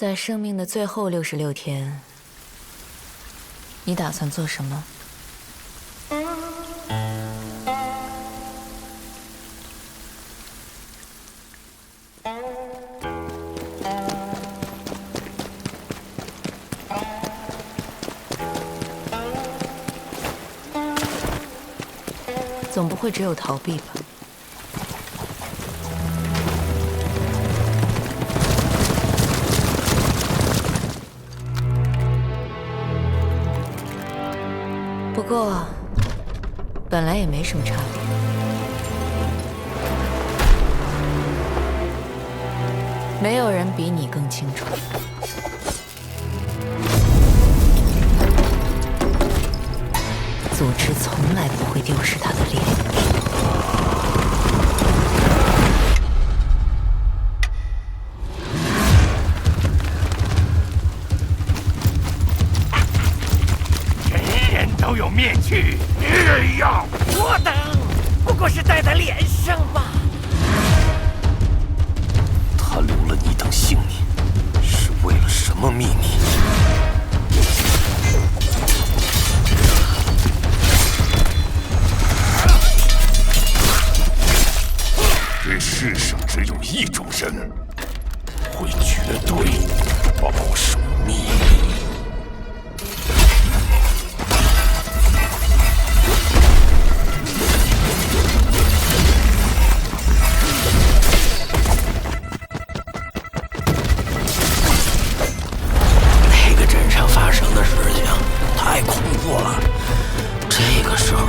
在生命的最后六十六天，你打算做什么？总不会只有逃避吧？不过，本来也没什么差别。没有人比你更清楚。组织从来不会丢失他的力量。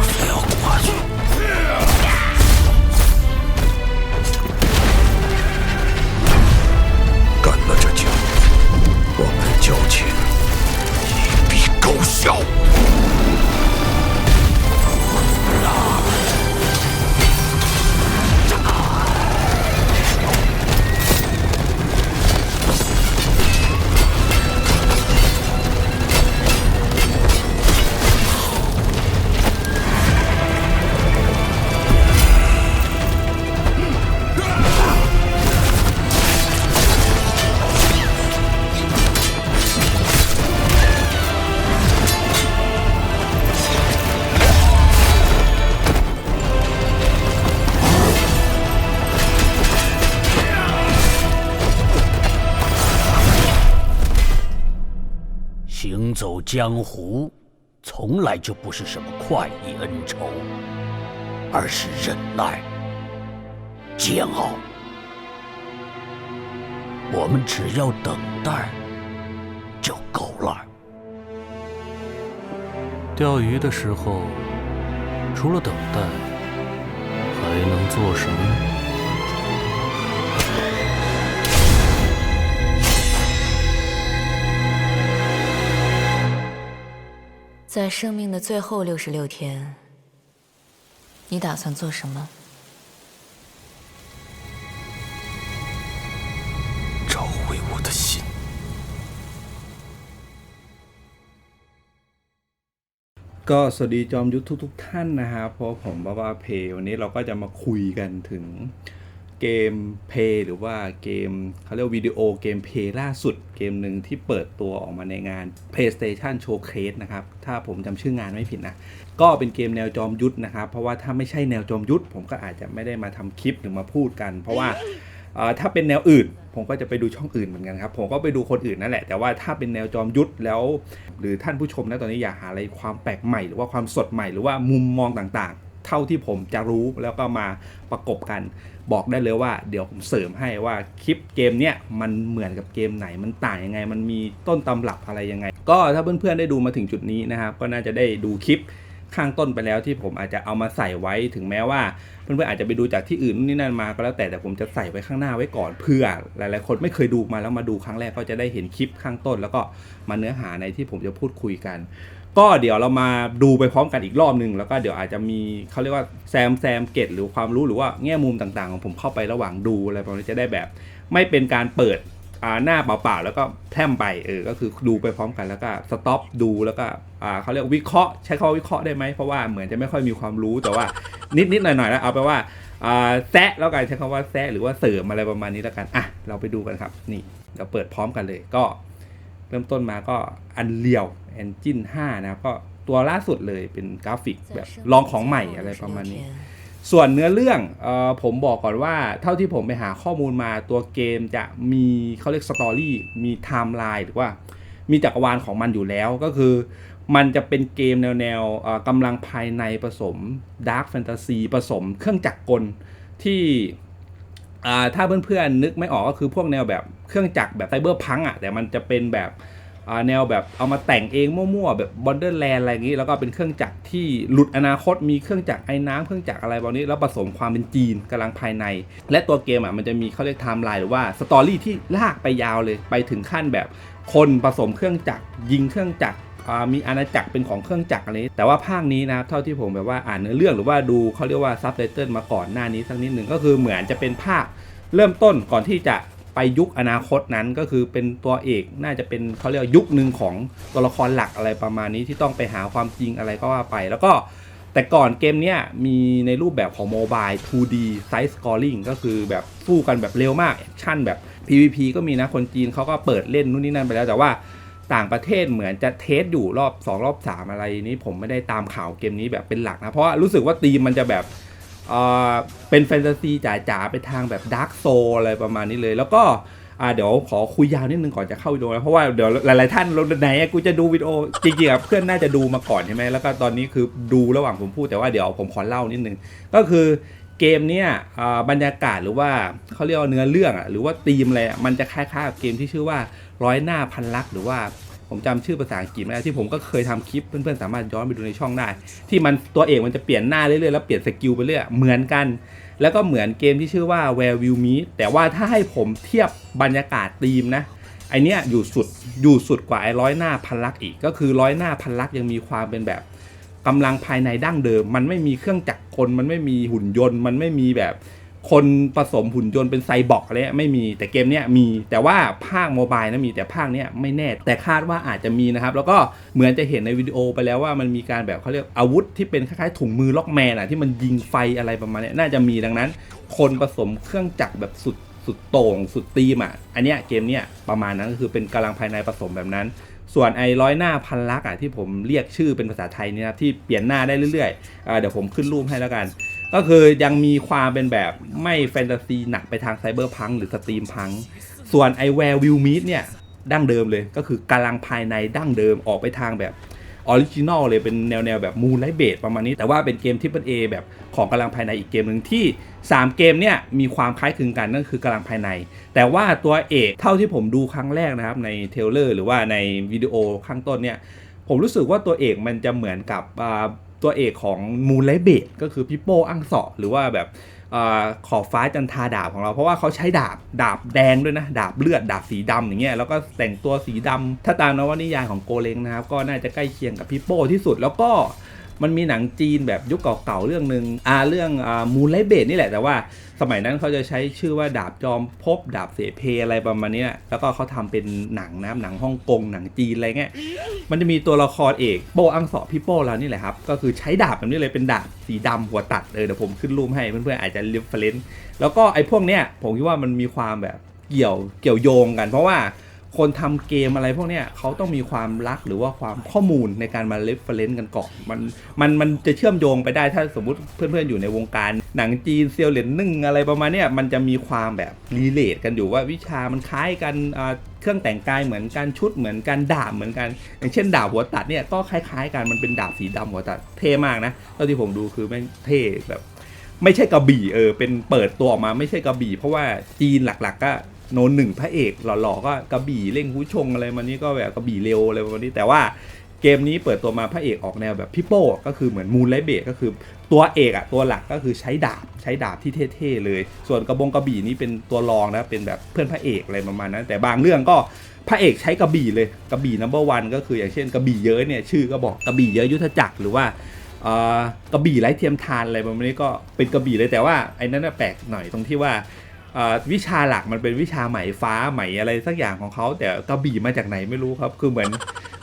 非要过去。江湖，从来就不是什么快意恩仇，而是忍耐、煎熬。我们只要等待就够了。钓鱼的时候，除了等待，还能做什么在生命的最后六十六天，你打算做什么？找回我的心。 ก็สวัสดีจอมยุทธทุกๆท่านนะครับเพราะผมบ้าบ้าเพย์วันนี้เราก็จะมาคุยกันถึง เกมเพย์หรือว่าเกมเขาเรียกวิดีโอเกมเพย์ล่าสุดเกมหนึ่งที่เปิดตัวออกมาในงาน PlayStation Showcase นะครับ ถ้าผมจำชื่องานไม่ผิดนะ ก็เป็นเกมแนวจอมยุทธนะครับ เพราะว่าถ้าไม่ใช่แนวจอมยุทธผมก็อาจจะไม่ได้มาทำคลิปหรือมาพูดกัน เพราะว่าถ้าเป็นแนวอื่น ผมก็จะไปดูช่องอื่นเหมือนกันครับผมก็ไปดูคนอื่นนั่นแหละ แต่ว่าถ้าเป็นแนวจอมยุทธแล้ว หรือท่านผู้ชมนะตอนนี้อยากหาอะไรความแปลกใหม่หรือว่าความสดใหม่หรือว่ามุมมองต่างๆ เท่าที่ผมจะรู้แล้วก็มาประกบกัน บอกได้เลยว่า เดี๋ยวผมเสริมให้ว่าคลิปเกมเนี้ยมันเหมือนกับเกมไหนมันต่างยังไง มันมีต้นตำรับอะไรยังไง ก็ถ้าเพื่อนๆได้ดูมาถึงจุดนี้นะครับ ก็น่าจะได้ดูคลิปข้างต้นไปแล้วที่ผมอาจจะเอามาใส่ไว้ถึงแม้ว่าเพื่อนๆอาจจะไปดูจากที่อื่นนู่นนี่นั่นมาก็แล้วแต่แต่ผมจะใส่ไว้ข้างหน้าไว้ก่อนเพื่อหลายๆ คนไม่เคยดูมาแล้วมาดูครั้งแรกก็จะได้เห็นคลิปข้างต้น แล้วก็มาเนื้อหาในที่ผมจะพูดคุยกัน ก็เดี๋ยวเรามาดูไปพร้อมกันอีกรอบหนึ่งแล้วก็เดี๋ยวอาจจะมีเขาเรียกว่าแซมแซมเกตหรือความรู้หรือว่าแง่มุมต่างๆ ของผมเข้าไประหว่างดูอะไรประมาณนี้จะได้แบบ ไม่เป็นการเปิดหน้าเปล่าๆแล้วก็แพร่มไปเออก็คือดูไปพร้อมกันแล้วก็สต็อปดูแล้วก็เขาเรียกวิเคราะห์ใช้คำวิเคราะห์ได้ไหมเพราะว่าเหมือนจะไม่ค่อยมีความรู้แต่ว่านิดๆหน่อยๆแล้วเอาไปว่าแซะแล้วกันใช้คำว่าแซะหรือว่าเสริมอะไรประมาณนี้แล้วกันอะเราไปดูกันครับ นี่เดี๋ยวเปิดพร้อมกันเลยก็เริ่มต้นมาก็ Unreal Engine 5 นะครับก็ตัวล่าสุดเลยเป็นกราฟิกแบบลองของใหม่อะไรประมาณนี้ ส่วนเนื้อเรื่องเออผมบอกก่อนว่าเท่าที่ผมไปหาข้อมูลมาตัวเกมจะมีเขาเรียกสตอรี่มีไทม์ไลน์หรือว่ามีจักรวาลของมันอยู่แล้วก็คือมันจะเป็นเกมแนวแนวๆเอ่อกำลังภายในผสมดาร์ f แฟนตาซีผสมเครื่องจักรกลที่อ่าถ้าเพื่อนๆนึกไม่ออกก็คือพวกแนวแบบเครื่องจักรแบบไซเบอร์พังอะแต่มันจะเป็นแบบอ่า แนวแบบเอามาแต่งเองมั่วๆ แบบบอนเดอร์แลนอะไรอย่างนี้ แล้วก็เป็นเครื่องจักรที่หลุดอนาคตมีเครื่องจักรไอ้น้ำเครื่องจักรอะไรแบบนี้ แล้วผสมความเป็นจีนกำลังภายใน และตัวเกมอะมันจะมีเขาเรียกไทม์ไลน์หรือว่าสตอรี่ที่ลากไปยาวเลยไปถึงขั้นแบบคนผสมเครื่องจักรยิงเครื่องจักรมีอาณาจักรเป็นของเครื่องจักรอะไรนี้แต่ว่าภาคนี้นะครับเท่าที่ผมแบบว่าอ่านเนื้อเรื่องหรือว่าดูเขาเรียกว่าซับไตเติลมาก่อนหน้านี้สักนิดหนึ่งก็คือเหมือนจะเป็นภาคเริ่มต้นก่อนที่จะ ไปยุคอนาคตนั้นก็คือเป็นตัวเอกน่าจะเป็นเขาเรียกยุคหนึ่งของตัวละครหลักอะไรประมาณนี้ที่ต้องไปหาความจริงอะไรก็ว่าไป แล้วก็แต่ก่อนเกมเนี้ยมีในรูปแบบของโมบาย 2D side scrolling ก็คือแบบสู้กันแบบเร็วมากแอคชั่นแบบ PVP ก็มีนะคนจีนเขาก็เปิดเล่นนู่นนี่นั่นไปแล้วแต่ว่าต่างประเทศเหมือนจะเทสอยู่รอบ 2 รอบ 3 อะไรนี้ผมไม่ได้ตามข่าวเกมนี้แบบเป็นหลักนะ เพราะว่ารู้สึกว่าธีมมันจะแบบ เอ่อเป็นแฟนตาซีจ๋าๆไปทางแบบดาร์กโซอะไรประมาณนี้เลย แล้วก็อ่าเดี๋ยวขอคุยยาวนิดนึงก่อนจะเข้าวิดีโอนะเพราะว่าเดี๋ยวหลายๆท่านลงไหนอะกูจะดูวิดีโอจริงๆอะเพื่อนน่าจะดูมาก่อนใช่ไหมแล้วก็ตอนนี้คือดูระหว่างผมพูดแต่ว่าเดี๋ยวผมขอเล่านิดนึงก็คือเกมเนี้ยอ่าบรรยากาศหรือว่าเขาเรียกว่าเนื้อเรื่องอะหรือว่าธีมอะไรอะมันจะคล้ายๆกับเกมที่ชื่อว่าร้อยหน้าพันลักหรือว่า ผมจำชื่อภาษาอังกฤษไม่ได้ที่ผมก็เคยทำคลิปเพื่อนๆสามารถย้อนไปดูในช่องได้ ที่มันตัวเอกมันจะเปลี่ยนหน้าเรื่อยๆแล้วเปลี่ยนสกิลไปเรื่อยเหมือนกัน แล้วก็เหมือนเกมที่ชื่อว่า Where Will Meet แต่ว่าถ้าให้ผมเทียบบรรยากาศธีมนะไอเนี้ยอยู่สุดอยู่สุดกว่าไอ้ร้อยหน้าพันลักอีก ก็คือร้อยหน้าพันลักยังมีความเป็นแบบกำลังภายในดั้งเดิม มันไม่มีเครื่องจักรกลมันไม่มีหุ่นยนต์ มันไม่มีแบบ คนผสมหุ่นยนต์เป็นไซบอร์กอะไรเงี้ยไม่มีแต่เกมเนี้ยมีแต่ว่าภาคโมบายนะมีแต่ภาคเนี้ยไม่แน่ แต่คาดว่าอาจจะมีนะครับ แล้วก็เหมือนจะเห็นในวิดีโอไปแล้วว่ามันมีการแบบเขาเรียกอาวุธที่เป็นคล้ายๆถุงมือล็อกแมนอะที่มันยิงไฟอะไรประมาณนี้น่าจะมีดังนั้น คนผสมเครื่องจักรแบบสุดสุดโต่งสุดตีมอะอันเนี้ยเกมเนี้ยประมาณนั้นก็คือเป็นกำลังภายในผสมแบบนั้น ส่วนไอ้ร้อยหน้าพันลักษ์อะที่ผมเรียกชื่อเป็นภาษาไทยนี่นะครับที่เปลี่ยนหน้าได้เรื่อยๆเดี๋ยวผมขึ้นรูปให้แล้วกัน ก็คือยังมีความเป็นแบบไม่แฟนตาซีหนักไปทางไซเบอร์พังหรือสตรีมพัง ส่วนไอแวร์วิลมีดเนี่ยดั้งเดิมเลยก็คือกำลังภายในดั้งเดิมออกไปทางแบบออริจินอลเลยเป็นแนวแนวแบบมูนไลท์เบดประมาณนี้ แต่ว่าเป็นเกมที่เป็น A แบบของกำลังภายในอีกเกมหนึ่งที่ 3 เกมเนี่ยมีความคล้ายคลึงกันนั่นคือกำลังภายใน แต่ว่าตัวเอกเท่าที่ผมดูครั้งแรกนะครับ ในเทเลอร์หรือว่าในวิดีโอข้างต้นเนี่ย ผมรู้สึกว่าตัวเอกมันจะเหมือนกับ ตัวเอกของมูนไลเบดก็คือพี่โป้อังเสาะหรือว่าแบบอขอบฟ้าจันทาดาบของเราเพราะว่าเขาใช้ดาบดาบแดงด้วยนะ ดาบเลือดดาบสีดำอย่างเงี้ยแล้วก็แต่งตัวสีดำถ้าตามนวนิยายของโกเลงนะครับ ก็น่าจะใกล้เคียงกับพี่โป้ที่สุดแล้วก็มันมีหนังจีนแบบยุคเก่าๆเรื่องหนึ่งอ่าเรื่องอ่ามูนไลเบดนี่แหละแต่ว่า สมัยนั้นเขาจะใช้ชื่อว่าดาบจอมภพดาบเสเพอะไรประมาณเนี้ยแล้วก็เขาทำเป็นหนังนะครับหนังฮ่องกงหนังจีนอะไรเงี้ยมันจะมีตัวละครเอกโปอังเสอพี่โป้เรานี่แหละครับ ก็คือใช้ดาบแบบนี้เลยเป็นดาบสีดำหัวตัดเออเดี๋ยวผมขึ้นรูปให้เพื่อนๆอาจจะเรฟเฟรนซ์แล้วก็ไอ้พวกเนี้ยผมคิดว่ามันมีความแบบเกี่ยวเกี่ยวโยงกัน เพราะว่า คนทำเกมอะไรพวกเนี้ยเขาต้องมีความรักหรือว่าความข้อมูลในการมาเรฟเฟรนซ์กันก่อนมันมันมันจะเชื่อมโยงไปได้ถ้าสมมติเพื่อนๆ อยู่ในวงการ หนังจีนเซียวเหรียญนึ่งอะไรประมาณเนี้ยมันจะมีความแบบรีเลทกันอยู่ว่าวิชามันคล้ายกันเครื่องแต่งกายเหมือนกันชุดเหมือนกันดาบเหมือนกัน อย่างเช่นดาบหัวตัดเนี่ยก็คล้ายๆกันมันเป็นดาบสีดำหัวตัดเท่มากนะเท่าที่ผมดูคือแม่งเท่แบบ ไม่ใช่กระบี่เออเป็นเปิดตัวออกมาไม่ใช่กระบี่เพราะว่าจีนหลัก ๆ ก็ โนนหนึ่งพระเอกหล่อๆก็กระบี่เล่งหูชงอะไรมานี้ก็แบบกระบี่เร็วอะไรมาณนี้แต่ว่าเกมนี้เปิดตัวมาพระเอกออกแนวแบบพี่โป้ก็คือเหมือนมูนไลเบดก็คือตัวเอกอะตัวหลักก็คือใช้ดาบใช้ดาบที่เท่ๆเลย ส่วนกระบงกระบี่นี้เป็นตัวรองนะเป็นแบบเพื่อนพระเอกอะไรประมาณนั้น แต่บางเรื่องก็พระเอกใช้กระบี่เลยกระบี่นัมเบอร์วันก็คืออย่างเช่นกระบี่เยอะเนี่ยชื่อก็บอกกระบี่เยอะยุทธจักรหรือว่ากระบี่ไร้เทียมทานอะไรประมาณนี้ก็เป็นกระบี่เลยแต่ว่าไอ้นั้นแปลกหน่อยตรงที่ว่า วิชาหลักมันเป็นวิชาไหมฟ้าไหมอะไรสักอย่างของเขาแต่กระบี่มาจากไหนไม่รู้ครับ คือเหมือน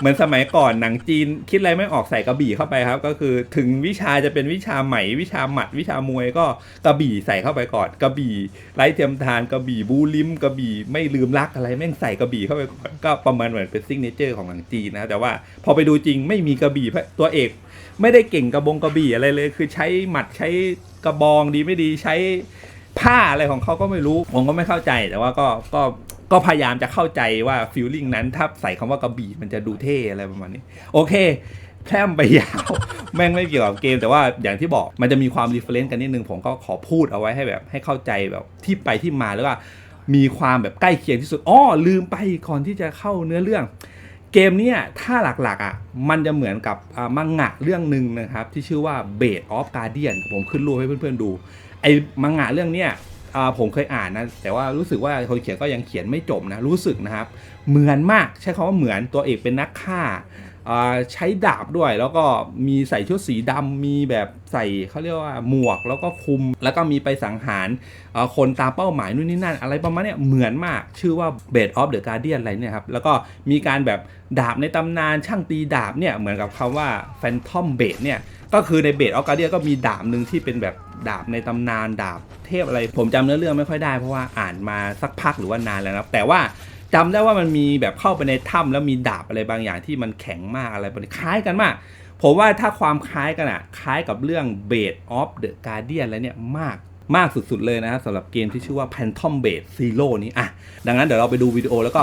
เหมือนสมัยก่อนหนังจีนคิดอะไรไม่ออกใส่กระบี่เข้าไปครับ ก็คือถึงวิชาจะเป็นวิชาไหมวิชาหมัด วิชามวยก็กระบี่ใส่เข้าไปก่อนกระบี่ไร้เทียมทานกระบี่บูลิมกระบี่ไม่ลืมรักอะไรแม่งใส่กระบี่เข้าไปก่อนก็ประมาณเหมือนเป็นซิกเนเจอร์ของหนังจีนนะแต่ว่าพอไปดูจริงไม่มีกระบี่ตัวเอก ไม่ได้เก่งกระบงกระบี่อะไรเลย คือใช้หมัดใช้กระบองดีไม่ดีใช้ ผ้าอะไรของเขาก็ไม่รู้ผมก็ไม่เข้าใจแต่ว่าก็ก็ก็พยายามจะเข้าใจว่าฟิลลิ่งนั้น ถ้าใส่คำว่ากระบี่มันจะดูเท่อะไรประมาณนี้ โอเคแพร่มไปยาว แม่งไม่เกี่ยวกับเกม แต่ว่าอย่างที่บอกมันจะมีความรีเฟรนซ์กันนิดนึง ผมก็ขอพูดเอาไว้ให้แบบ ให้เข้าใจแบบที่ไปที่มาแล้วก็มีความแบบใกล้เคียงที่สุดอ้อลืมไปก่อนที่จะเข้าเนื้อเรื่อง เกมเนี้ยถ้าหลักๆอะมันจะเหมือนกับอ่ามังงะเรื่องหนึ่งนะครับ ที่ชื่อว่า b a d of Guardian ผมขึ้นรูปให้เพื่อนๆดู ไอ้มังงะเรื่องเนี้ยผมเคยอ่านนะ แต่ว่ารู้สึกว่าคนเขียนก็ยังเขียนไม่จบนะ รู้สึกนะครับ เหมือนมากใช้คำว่าเหมือนตัวเอกเป็นนักฆ่า ใช้ดาบด้วยแล้วก็มีใส่ชุดสีดำมีแบบใส่เขาเรียกว่าหมวกแล้วก็คุม แล้วก็มีไปสังหารคนตามเป้าหมายนู่นนี่นั่น อะไรประมาณเนี้ยเหมือนมากชื่อว่า b a d of the Guardian อะไรเนี่ยครับ แล้วก็มีการแบบดาบในตำนานช่างตีดาบเนี่ยเหมือนกับคำว่า Phantom b a d เนี่ยก็คือในเบสออฟการเดียก็มีดาบหนึ่งที่เป็นแบบดาบในตำนานดาบเทพอะไร ผมจำเนื้อเรื่องไม่ค่อยได้เพราะว่าอ่านมาสักพักหรือว่านานแล้วนะแต่ว่า จำได้ว่ามันมีแบบเข้าไปในถ้าแล้วมีดาบอะไรบางอย่างที่มันแข็งมากอะไรแบบคล้ายกันมาก ผมว่าถ้าความคล้ายกันอะคล้ายกับเรื่อง b a t e of the Guardian แล้วเนี่ยมากมากสุดๆเลยนะครับสำหรับเกมที่ชื่อว่า Phantom b a s e Zero นี้อะดังนั้นเดี๋ยวเราไปดูวิดีโอแล้วก็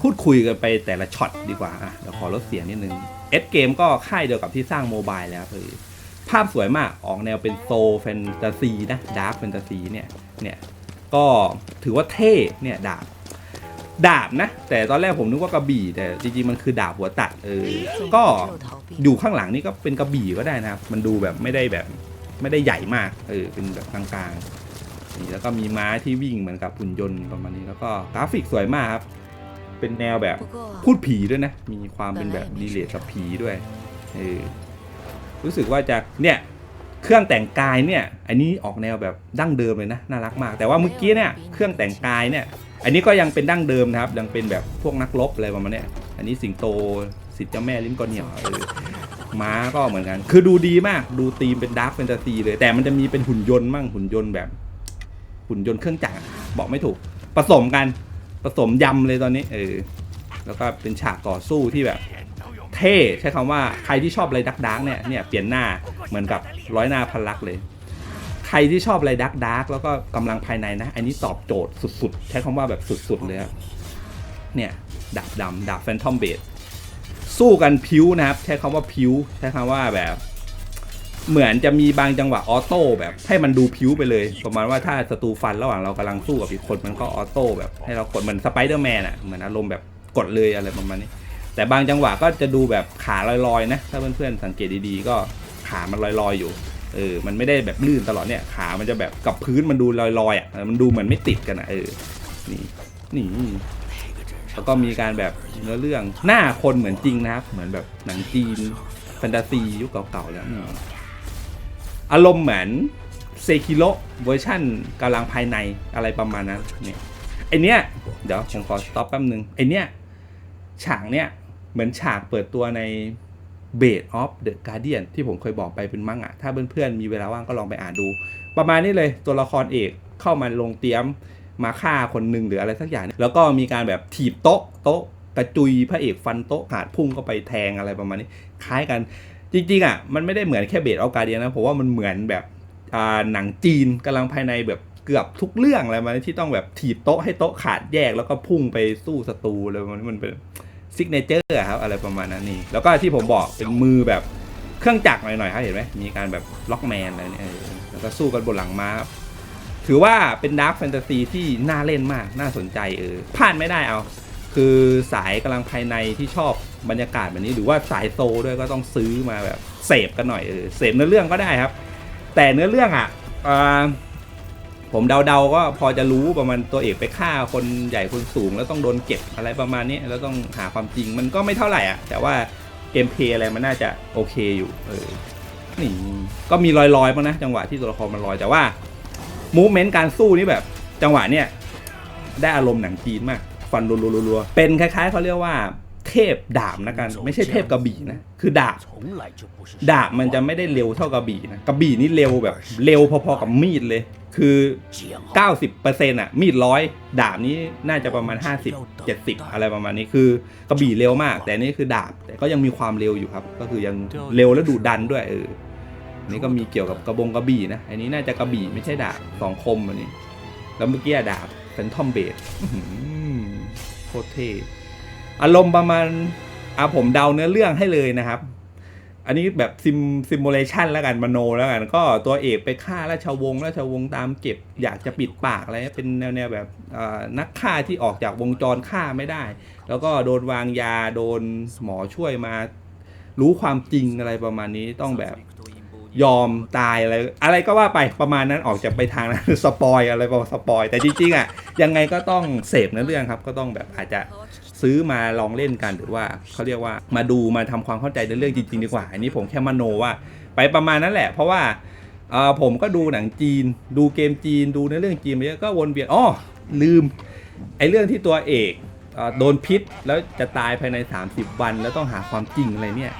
พูดคุยกันไปแต่ละช็อตดีกว่าอะเดี๋ยวขอลดเสียงนิดนึงเอสเกมก็ค่ายเดียวกับที่สร้างโมบายแล้วคือภาพสวยมากออกแนวเป็นโซแฟนตาซีนะดาร์กแฟนตาซีเนี่ยเนี่ยก็ถือว่าเท่เนี่ยดาบ ดาบนะ แต่ตอนแรกผมนึกว่ากระบี่ แต่จริงๆมันคือดาบหัวตัดเออก็อยู่ข้างหลังนี่ก็เป็นกระบี่ก็ได้นะมันดูแบบไม่ได้แบบไม่ได้ใหญ่มากเออเป็นแบบกลางๆนี่แล้วก็มีม้าที่วิ่งเหมือนกับหุ่นยนต์ประมาณนี้แล้วก็กราฟิกสวยมากครับ เป็นแนวแบบพูดผีด้วยนะ มีความเป็นแบบดีเลทกับผีด้วยเออรู้สึกว่าจะเนี่ยเครื่องแต่งกายเนี่ย อันนี้ออกแนวแบบดั้งเดิมเลยนะน่ารักมาก แต่ว่าเมื่อกี้เนี่ยเครื่องแต่งกายเนี่ย อันนี้ก็ยังเป็นดั้งเดิมนะครับยังเป็นแบบพวกนักรบอะไรประมาณนี้อันนี้สิงโตสิทธิ์เจ้าแม่ลิ้นกอนเหนียวเออม้าก็เหมือนกัน คือดูดีมากดูธีมเป็นดาร์คแฟนตาซีเลย แต่มันจะมีเป็นหุ่นยนต์มั่งหุ่นยนต์แบบ หุ่นยนต์เครื่องจักรบอกไม่ถูก ผสมกันผสมยำเลยตอนนี้ เออ แล้วก็เป็นฉากต่อสู้ที่แบบ เท่ใช้คำว่าใครที่ชอบอะไรดักดักเนี่ยเนี่ยเปลี่ยนหน้าเหมือนกับร้อยหน้าพันลักษณ์เลย ใครที่ชอบอะไรดักดักแล้วก็กำลังภายในนะ อันนี้ตอบโจทย์สุด ๆ ใช้คำว่าแบบสุด ๆ เลยครับเนี่ยดาบดำดาบแฟนทอมเบดสู้กันพิ้วนะครับ ใช้คำว่าพิ้ว ใช้คำว่าแบบ เหมือนจะมีบางจังหวะออโต้แบบให้มันดูพิ้วไปเลย ประมาณว่าถ้าศัตรูฟันระหว่างเรากำลังสู้กับอีกคนมันก็ออโต้แบบให้เรากดเหมือนสไปเดอร์แมนอะเหมือนอารมณ์แบบกดเลยอะไรประมาณนี้ แต่บางจังหวะก็จะดูแบบขาลอยๆนะ ถ้าเพื่อนๆสังเกตดีๆ ก็ขามันลอยๆอยู่ เออมันไม่ได้แบบลื่นตลอดเนี่ยขามันจะแบบกับพื้นมันดูลอยๆอะมันดูเหมือนไม่ติดกันอะเออนี่นี่แล้วก็มีการแบบเนื้อเรื่องหน้าคนเหมือนจริงนะครับ เหมือนแบบหนังจีนแฟนตาซียุคเก่าๆแล้วอืมอารมณ์เหมือนเซคิโ o เวอร์ชั่นกำลังภายในอะไรประมาณนั้นเนี่ยไอเนี้ยเดี๋ยวผมขอสต็อปแป๊บนึงไอเนี้ยฉากเนี้ยเหมือนฉากเปิดตัวใน b a d of the Guardian ที่ผมเคยบอกไปเป็นมั่งอะถ้าเพื่อนๆมีเวลาว่างก็ลองไปอ่านดู ประมาณนี้เลยตัวละครเอกเข้ามาลงเตียมมาฆ่าคนหนึ่งหรืออะไรสักอย่าง แล้วก็มีการแบบถีบโต๊ะโต๊ะกระจุยพระเอกฟันโต๊ะขาดพุ่งเข้าไปแทงอะไรประมาณนี้ คล้ายกันจริงๆอะมันไม่ได้เหมือนแค่เบสออฟการเดียนนะผมว่ามันเหมือนแบบหนังจีนกำลังภายในแบบเกือบทุกเรื่องอะไรมาที่ต้องแบบถีบโต๊ะให้โต๊ะขาดแยกแล้วก็พุ่งไปสู้ศัตรูอะไรประมาณนี้มันเป็น ซิกเนเจอร์ครับอะไรประมาณนั้นนี่ แล้วก็ที่ผมบอกเป็นมือแบบเครื่องจักรหน่อยๆครับเห็นไหมมีการแบบล็อกแมนอะไรเนี่ยแล้วก็สู้กันบนหลังม้า ถือว่าเป็นดาร์คแฟนตาซีที่น่าเล่นมากน่าสนใจเออพลาดไม่ได้เอา คือสายกำลังภายในที่ชอบบรรยากาศแบบนี้หรือว่าสายโซด้วยก็ต้องซื้อมาแบบเสพกันหน่อยเออเสพเนื้อเรื่องก็ได้ครับ แต่เนื้อเรื่องอะอ่า ผมเดาๆก็พอจะรู้ประมาณตัวเอกไปฆ่าคนใหญ่คนสูง แล้วต้องโดนเก็บอะไรประมาณนี้แล้วต้องหาความจริงมันก็ไม่เท่าไหร่อะ แต่ว่าเกมเพลย์อะไรมันน่าจะโอเคอยู่เออนี่ก็มีลอยๆบ้างนะจังหวะที่ตัวละครมันลอยแต่ว่ามูฟเมนต์การสู้นี่แบบ จังหวะเนี่ยได้อารมณ์หนังจีนมาก ฟันรัวๆเป็นคล้ายๆเขาเรียกว่า เทพดาบนะกันไม่ใช่เทพกระบี่นะคือดาบดาบมันจะไม่ได้เร็วเท่ากระบี่นะกระบี่นี่เร็วแบบเร็วพอๆกับมีดเลย คือ 90%อะมีดร้อยดาบนี้น่าจะประมาณ 50 70 อะไรประมาณนี้คือกระบี่เร็วมาก แต่นี่คือดาบแต่ก็ยังมีความเร็วอยู่ครับ ก็คือยังเร็วและดูดันด้วยเออนี่ก็มีเกี่ยวกับกระบงกระบี่นะอันนี้น่าจะกระบี่ไม่ใช่ดาบสองคมอันนี้แล้วเมื่อกี้ดาบเป็นทอมเบดโคตรเท่ อารมณ์ประมาณอะผมเดาเนื้อเรื่องให้เลยนะครับ อันนี้แบบซิมซิมูเลชันแล้วกันมโนแล้วกันก็ตัวเอกไปฆ่าราชวงศ์ราชวงศ์ตามเก็บ อยากจะปิดปากอะไรเป็นแนวแนวแบบนักฆ่าที่ออกจากวงจรฆ่าไม่ได้ แล้วก็โดนวางยาโดนหมอช่วยมา รู้ความจริงอะไรประมาณนี้ต้องแบบยอมตายอะไรอะไรก็ว่าไปประมาณนั้นออกจะไปทางนั้นสปอยอะไรประมาณสปอยแต่จริงๆอะยังไงก็ต้องเสพเนื้อเรื่องครับ ก็ต้องแบบอาจจะ ซื้อมาลองเล่นกันหรือว่าเขาเรียกว่ามาดูมาทำความเข้าใจในเรื่องจริงๆดีกว่า อันนี้ผมแค่มโนว่า ไปประมาณนั้นแหละ เพราะว่าผมก็ดูหนังจีน ดูเกมจีนดูในเรื่องจีนมาเยอะก็วนเวียนอ๋อลืมไอ้เรื่องที่ตัวเอกโดนพิษแล้วจะตายภายใน 30 วันแล้วต้องหาความจริงอะไรเนี่ย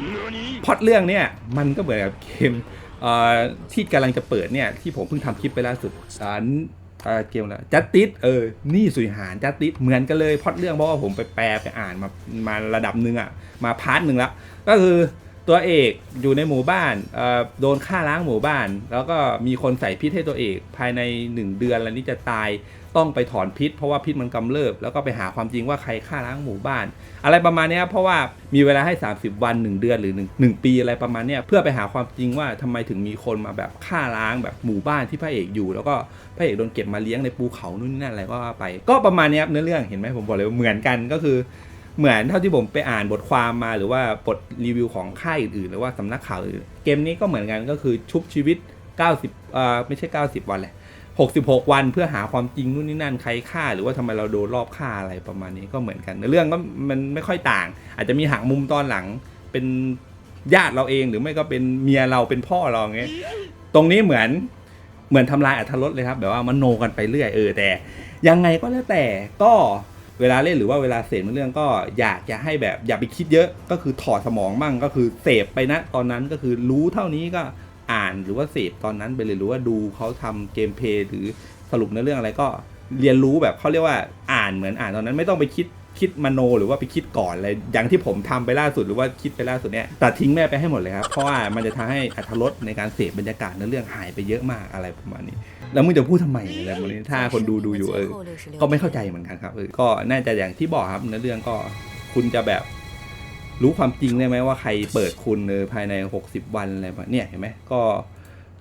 พอดเรื่องเนี่ยมันก็เหมือนกับเกมที่กำลังจะเปิดเนี่ยที่ผมเพิ่งทำคลิปไปล่าสุดอ่า เกมแล้วจัตติสเออ นี่สุยหารจัตติสเหมือนกันเลยพอดเรื่องเพราะว่าผมไปแปลไปอ่านมามาระดับหนึ่งอะมาพาร์ทหนึ่งแล้ว ก็คือตัวเอกอยู่ในหมู่บ้านโดนฆ่าล้างหมู่บ้าน แล้วก็มีคนใส่พิษให้ตัวเอก ภายใน 1 เดือนแล้วนี่จะตาย ต้องไปถอนพิษ เพราะว่าพิษมันกำเริบแล้วก็ไปหาความจริงว่าใครฆ่าล้างหมู่บ้าน อะไรประมาณนี้เพราะว่ามีเวลาให้ 30 วัน 1 เดือนหรือ1 1ปีอะไรประมาณนี้เพื่อไปหาความจริงว่าทำไมถึงมีคนมาแบบฆ่าล้างแบบหมู่บ้านที่พระเอกอยู่ แล้วก็พระเอกโดนเก็บมาเลี้ยงในภูเขานู่นนี่นั่นอะไรก็ว่าไป ก็ประมาณนี้ครับเนื้อเรื่องเห็นไหมผมบอกเลยว่าเหมือนกันก็คือเหมือนเท่าที่ผมไปอ่านบทความมาหรือว่าบทรีวิวของค่ายอื่นๆ หรือว่าสำนักข่าวอื่นเกมนี้ก็เหมือนกันก็คือชุบชีวิต 90เอ่อไม่ใช่ 90 วันแหละ 66 วันเพื่อหาความจริงนู่นนี่นั่นใครฆ่า หรือว่าทำไมเราโดนรอบฆ่าอะไรประมาณนี้ก็เหมือนกันเรื่องก็มันไม่ค่อยต่าง อาจจะมีหักมุมตอนหลังเป็นญาติเราเองหรือไม่ก็เป็นเมียเราเป็นพ่อเราอย่างเงี้ยตรงนี้เหมือนเหมือนทำลายอัธรสเลยครับแบบว่ามโนกันไปเรื่อยเออแต่ ยังไงก็แล้วแต่ก็เวลาเล่นหรือว่าเวลาเสพเรื่องก็อยากจะให้แบบอย่าไปคิดเยอะก็คือถอดสมองมั่งก็คือเสพไปนะตอนนั้นก็คือรู้เท่านี้ก็ อ่านหรือว่าเสพตอนนั้นไปเลยหรือว่าดูเขาทำเกมเพย์หรือสรุปในอเรื่องอะไรก็เรียนรู้แบบเขาเรียกว่าอ่านเหมือนอ่านตอนนั้นไม่ต้องไปคิดคิดมโนหรือว่าไปคิดก่อนอะไรอย่างที่ผมทำไปล่าสุดหรือว่าคิดไปล่าสุดเนี่ยตัดทิ้งแม่ไปให้หมดเลยครับ เพราะว่ามันจะทำให้อัธรสในการเสพบรรยากาศในเรื่องหายไปเยอะมากอะไรประมาณนี้ แล้วมึงจะพูดทำไมอะไรประมาณนี้ถ้าคนดูดูอยู่เออก็ไม่เข้าใจเหมือนกันครับเออก็น่าจะอย่างที่บอกครับในเรื่องก็คุณจะแบบ รู้ความจริงได้ไหมว่าใครเปิดคุณเออภายใน 60 วันอะไรแบบเนี่ยเห็นไหมก็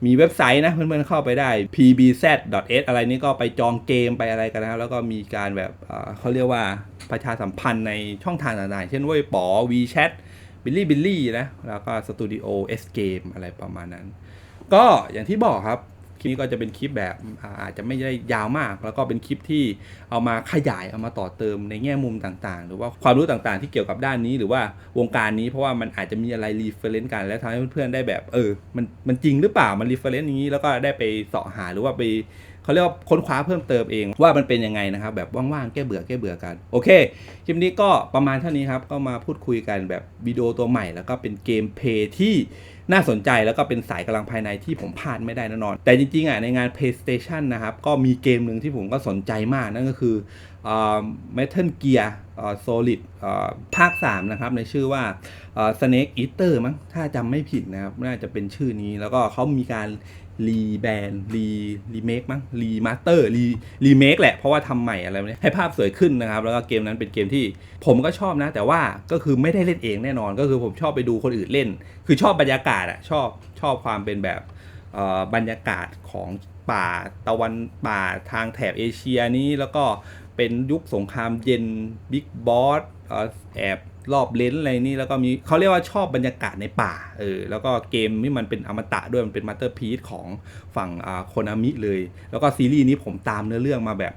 มีเว็บไซต์นะเพื่อนๆเข้าไปได้ pbz.s อะไรนี้ก็ไปจองเกมไปอะไรกันนะแล้วก็มีการแบบเขาเรียกว่าประชาสัมพันธ์ในช่องทางต่างๆ เช่นเว่าป๋อ WeChat บิลลี่บิลลี่นะแล้วก็สตูดิโอ S Game อะไรประมาณนั้น ก็อย่างที่บอกครับ คลิปนี้ก็จะเป็นคลิปแบบอาจจะไม่ได้ยาวมาก แล้วก็เป็นคลิปที่เอามาขยายเอามาต่อเติมในแง่มุมต่างๆ หรือว่าความรู้ต่างๆ ที่เกี่ยวกับด้านนี้ หรือว่าวงการนี้เพราะว่ามันอาจจะมีอะไรรีเฟรนซ์กัน และทำให้เพื่อนๆได้แบบเออมันมันจริงหรือเปล่ามันรีเฟรนซ์อย่างนี้แล้วก็ได้ไปเสาะหาหรือว่าไปเขาเรียกว่าค้นคว้าเพิ่มเติมเองว่ามันเป็นยังไงนะครับ แบบว่างๆแก้เบื่อแก้เบื่อกัน โอเคคลิปนี้ก็ประมาณเท่านี้ครับ ก็มาพูดคุยกันแบบวิดีโอตัวใหม่ แล้วก็เป็นเกมเพลย์ที่ น่าสนใจแล้วก็เป็นสายกำลังภายในที่ผมพลาดไม่ได้แน่นอน แต่จริงๆอะในงาน PlayStation นะครับ ก็มีเกมหนึ่งที่ผมก็สนใจมากนั่นก็คืออ่า Metal Gear อ่า Solid อ่าภาค 3 นะครับ ในชื่อว่าอ่า Snake Eater มั้งถ้าจำไม่ผิดนะครับ น่าจะเป็นชื่อนี้แล้วก็เขามีการ รีแบนรีรีเมคมั้งรีมาสเตอร์รีรีเมคแหละ เพราะว่าทำใหม่อะไรแบบนี้ให้ภาพสวยขึ้นนะครับ แล้วก็เกมนั้นเป็นเกมที่ผมก็ชอบนะ แต่ว่าก็คือไม่ได้เล่นเองแน่นอน ก็คือผมชอบไปดูคนอื่นเล่น คือชอบบรรยากาศอะชอบชอบความเป็นแบบบรรยากาศของป่าตะวันป่าทางแถบเอเชียนี้แล้วก็เป็นยุคสงครามเย็นบิ๊กบอสแอบ รอบเลนส์อะไรนี่แล้วก็มีเขาเรียกว่าชอบบรรยากาศในป่าเออแล้วก็เกมนี่มันเป็นอมตะด้วยมันเป็นมาสเตอร์พี e ของฝั่งอ่าโคนามิเลย แล้วก็ซีรีส์นี้ผมตามเนื้อเรื่องมาแบบ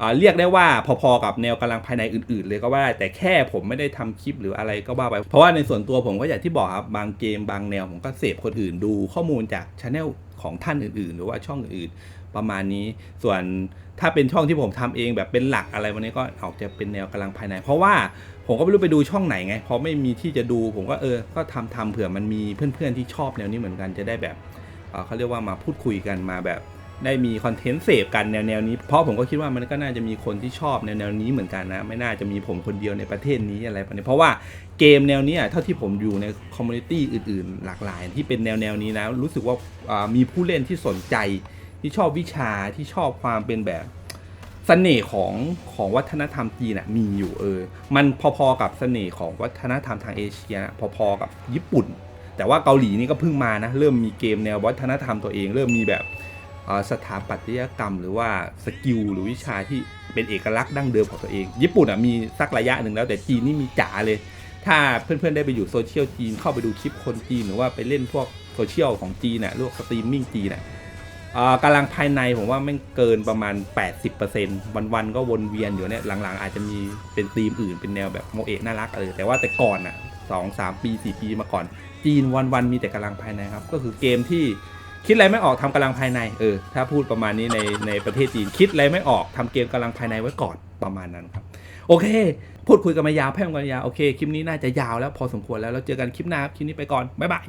อ่าเรียกได้ว่าพอๆกับแนวกำลังภายในอื่นๆ เลยก็ว่าได้ แต่แค่ผมไม่ได้ทำคลิปหรืออะไรก็ว่าไป เพราะว่าในส่วนตัวผมก็อย่างที่บอกครับ บางเกมบางแนวผมก็เสพคนอื่นดูข้อมูลจากช anel ของท่านอื่นๆ หรือว่าช่องอื่นๆ ประมาณนี้ ส่วนถ้าเป็นช่องที่ผมทำเองแบบเป็นหลักอะไรวันนี้ก็ออกจะเป็นแนวกำลังภายใน เพราะว่า ผมก็ไม่รู้ไปดูช่องไหนไงพอไม่มีที่จะดู ผมก็เออ ก็ทำทำเผื่อมันมีเพื่อนๆที่ชอบแนวนี้เหมือนกันจะได้แบบเเขาเรียกว่ามาพูดคุยกันมาแบบ ได้มีคอนเทนต์เสพกันแนวแนวนี้ เพราะผมก็คิดว่ามันก็น่าจะมีคนที่ชอบแนวแนวนี้เหมือนกันนะ ไม่น่าจะมีผมคนเดียวในประเทศนี้อะไรแบบนี้เพราะว่าเกมแนวนี้เท่าที่ผมอยู่ในคอมมูนิตี้อื่นๆ หลากหลาย ที่เป็นแนวแนวนี้นะรู้สึกว่ามีผู้เล่นที่สนใจที่ชอบวิชาที่ชอบความเป็นแบบ สน่ห์ของของวัฒนธรรมจีนนะมีอยู่เออ มันพอๆกับเสน่ห์ของวัฒนธรรมทางเอเชียนะพอๆกับญี่ปุ่น แต่ว่าเกาหลีนี่ก็เพิ่งมานะ เริ่มมีเกมแนววัฒนธรรมตัวเอง เริ่มมีแบบสถาปัตยกรรม หรือว่าสกิลหรือวิชาที่เป็นเอกลักษณ์ดั้งเดิมของตัวเอง ญี่ปุ่นอะมีสักระยะหนึ่งแล้วแต่จีนนี่มีจ๋าเลย ถ้าเพื่อนๆได้ไปอยู่โซเชียลจีนเข้าไปดูคลิปคนจีนหรือว่าไปเล่นพวกโซเชียลของจีนน่ะพวกสตรีมมิ่งจีนน่ะ กำลังภายในผมว่าไม่เกินประมาณ 80%วันๆก็วนเวียนอยู่เนี่ยหลังๆ อาจจะมีเป็นธีมอื่นเป็นแนวแบบโมเอะน่ารักเออแต่ว่าแต่ก่อนอะสองสามปีสี่ปีมาก่อน จีนวันๆมีแต่กำลังภายในครับ ก็คือเกมที่คิดอะไรไม่ออกทำกำลังภายในเออถ้าพูดประมาณนี้ในในประเทศจีนคิดอะไรไม่ออกทำเกมกำลังภายในไว้ก่อนประมาณนั้นครับโอเค พูดคุยกันมายาวแพ่งกันยาวโอเคคลิปนี้น่าจะยาวแล้วพอสมควรแล้วแล้วเจอกันคลิปหน้าครับคลิปนี้ไปก่อนบ๊ายบาย